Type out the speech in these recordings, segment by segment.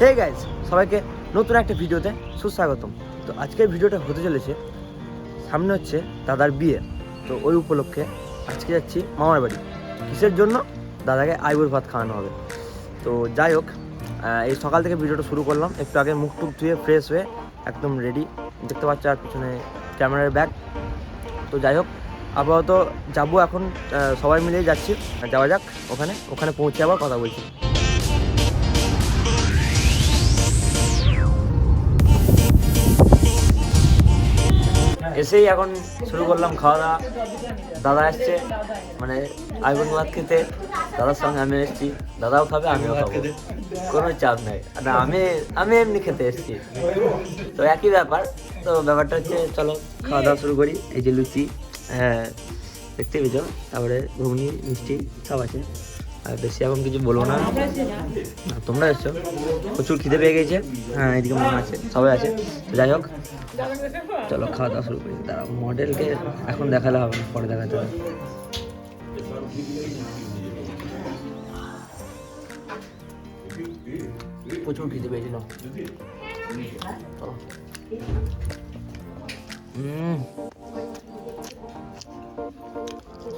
Hey guys সবাইকে নতুন একটা ভিডিওতে সুস্বাগতম। তো আজকের ভিডিওটা হতে চলেছে, সামনে হচ্ছে দাদার বিয়ে। তো ওই উপলক্ষে আজকে যাচ্ছি মামার বাড়ি। কিসের জন্য? দাদাকে আইবুর ভাত খাওয়ানো হবে। তো যাই হোক এই সকাল থেকে ভিডিওটা শুরু করলাম। একটু আগে মুখ টুক ধুয়ে ফ্রেশ হয়ে একদম রেডি দেখতে পাচ্ছ আর পিছনে ক্যামেরার ব্যাগ। তো যাই হোক, আপাতত যাব এখন সবাই মিলেই যাচ্ছি। যাওয়া যাক, ওখানে ওখানে পৌঁছে আবার কথা বলছি। এসেই এখন শুরু করলাম খাওয়া দাওয়া দাদা এসছে মানে আগুন ভাত খেতে। দাদার সঙ্গে আমি এসেছি। দাদাও খাবে আমিও খাব। কোনো চাপ নাই। না আমি আমি এমনি খেতে এসেছি। তো একই ব্যাপার। তো ব্যাপারটা হচ্ছে চলো খাওয়া দাওয়া শুরু করি। এই যে লুচি হ্যাঁ দেখতে পেয়েছ। তারপরে ঘুগনি মিষ্টি সব আছে। আর বেশি এখন কিছু বলব না। তোমরা এসছো। প্রচুর খিদে পেয়ে গেছে। হ্যাঁ এদিকে মনে আছে, সবাই আছে। তো যাই হোক, চলো খাওয়া দাওয়া শুরু করি। দাঁড়াও, মডেলকে এখন দেখালে হবে না, পরে দেখাতে হবে। প্রচুর খিদে পেয়েছিল।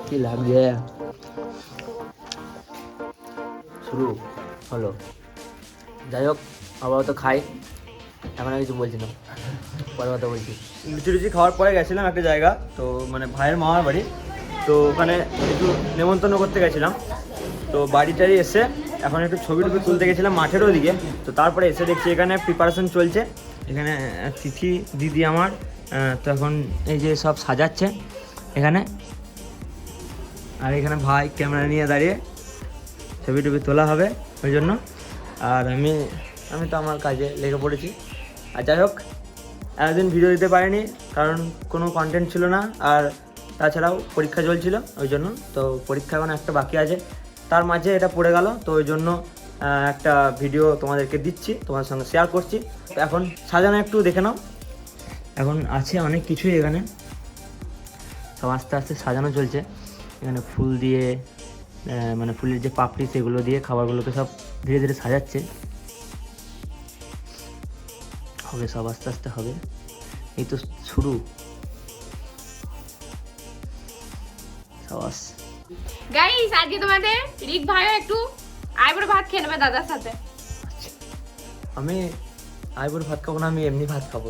কি লাগছে? শুরু হলো। যাই হোক, আপাতত খাই। এখন আর কিছু বলছি না। পরে কথা বলছি। লুচি লুচি খাওয়ার পরে গেছিলাম একটা জায়গা, তো মানে ভাইয়ের মামার বাড়ি। তো ওখানে একটু নেমন্তন্ন করতে গেছিলাম। তো বাড়ি টাড়ি এসে এখন একটু ছবি টবি তুলতে গেছিলাম মাঠের ওদিকে। তো তারপরে এসে দেখছি এখানে প্রিপারেশন চলছে। এখানে তিথি দিদি আমার তো এখন এই যে সব সাজাচ্ছে এখানে। আর এখানে ভাই ক্যামেরা নিয়ে দাঁড়িয়ে ছবি টবি তোলা হবে, ওই জন্য। আর আমি আমি তো আমার কাজে লেগে পড়েছি। আর যাই হোক, এতদিন ভিডিও দিতে পারিনি, কারণ কোনো কন্টেন্ট ছিল না, আর তাছাড়াও পরীক্ষা চলছিল, ওই জন্য। তো পরীক্ষা এখন একটা বাকি আছে। তার মাঝে এটা পড়ে গেল, তো ওই জন্য একটা ভিডিও তোমাদেরকে দিচ্ছি তোমার সঙ্গে শেয়ার করছি। এখন সাজানো একটু দেখে নাও। এখন আছে অনেক কিছুই এখানে। সব আস্তে আস্তে সাজানো চলছে। এখানে ফুল দিয়ে মানে ফুলের যে পাপড়ি সেগুলো দিয়ে খাবারগুলোকে সব ধীরে ধীরে সাজাচ্ছে। হবে সব আস্তে আস্তে হবে। এই তো শুরু। সাবাস। গাইস আজকে তোমাদের রিক ভাইও একটু আইবুড়ো ভাত খেয়ে নেবে দাদার সাথে। আমি আইবুর ভাত খাব না আমি এমনি ভাত খাব।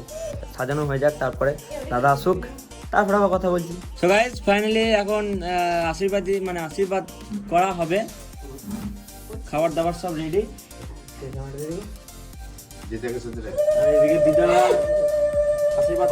সাজানো হয়ে যাক তারপরে দাদা আসুক। তারপরে আবার কথা বলছি। সো গাইস ফাইনালি এখন আশীর্বাদ মানে আশীর্বাদ করা হবে। খাবার দাবার সব রেডি আর এদিকে দিদা আশীর্বাদ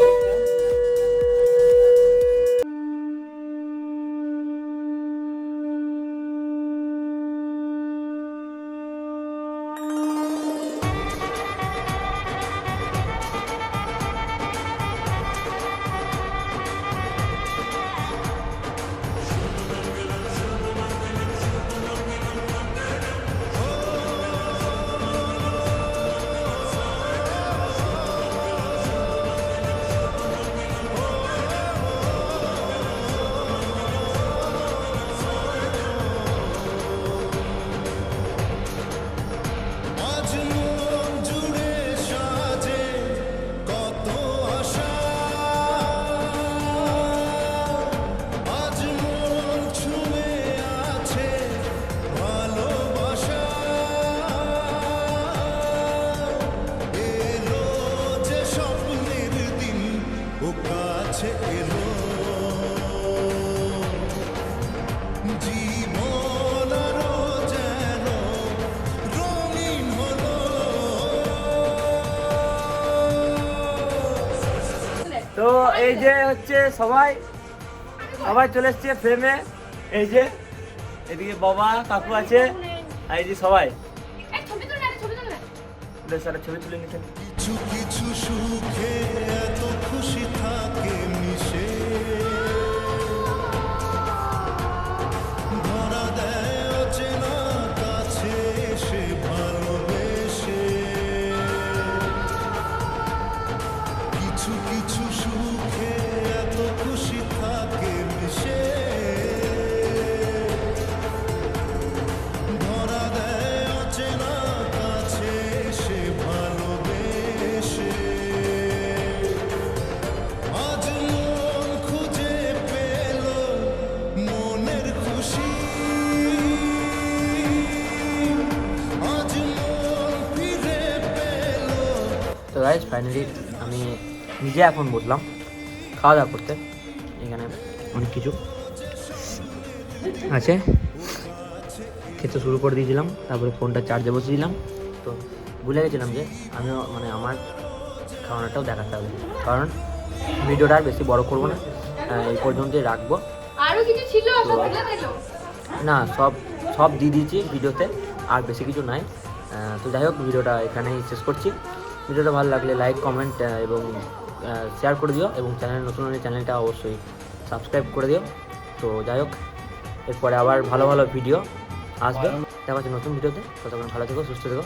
তো এই যে হচ্ছে সবাই সবাই চলে এসছে ফ্রেমে এই যে এদিকে বাবা কাকু আছে আর এই যে সবাই। এই ছবি তুলে নিতেন কিছু কিছু সুখে এত খুশি থাকে মিশে। ধরা দেয় অচেনা কাছে ভালোবেসে। কিছু কিছু সুখে এত খুশি থাকে ধরা দেয় অচেনা কাছে সে আজ মন খুঁজে পেল মনের খুশি। তো গাইজ ফাইনালি আমি নিজে এখন বসলাম খাওয়া দাওয়া করতে। এখানে অনেক কিছু। আছে। খেতে শুরু করে দিয়েছিলাম। তারপরে ফোনটা চার্জে বসিয়েছিলাম তো ভুলে গেছিলাম যে আমিও মানে আমার খাওয়ানোটাও দেখাতে হবে। কারণ ভিডিওটা আর বেশি বড় করব না। এই পর্যন্তই রাখব। কিছু ছিল? না সব সব দিয়ে দিয়েছি ভিডিওতে। আর বেশি কিছু নাই। তো যাই হোক ভিডিওটা এখানেই শেষ করছি। ভিডিওটা ভালো লাগলে লাইক কমেন্ট এবং শেয়ার করে দিও এবং চ্যানেল নতুন হলে চ্যানেলটা অবশ্যই সাবস্ক্রাইব করে দিও। তো যাই হোক, এরপরে আবার ভালো ভালো ভিডিও আসবে। দেখা হচ্ছে নতুন ভিডিওতে ততক্ষণ ভালো থেকো, সুস্থ থেকো।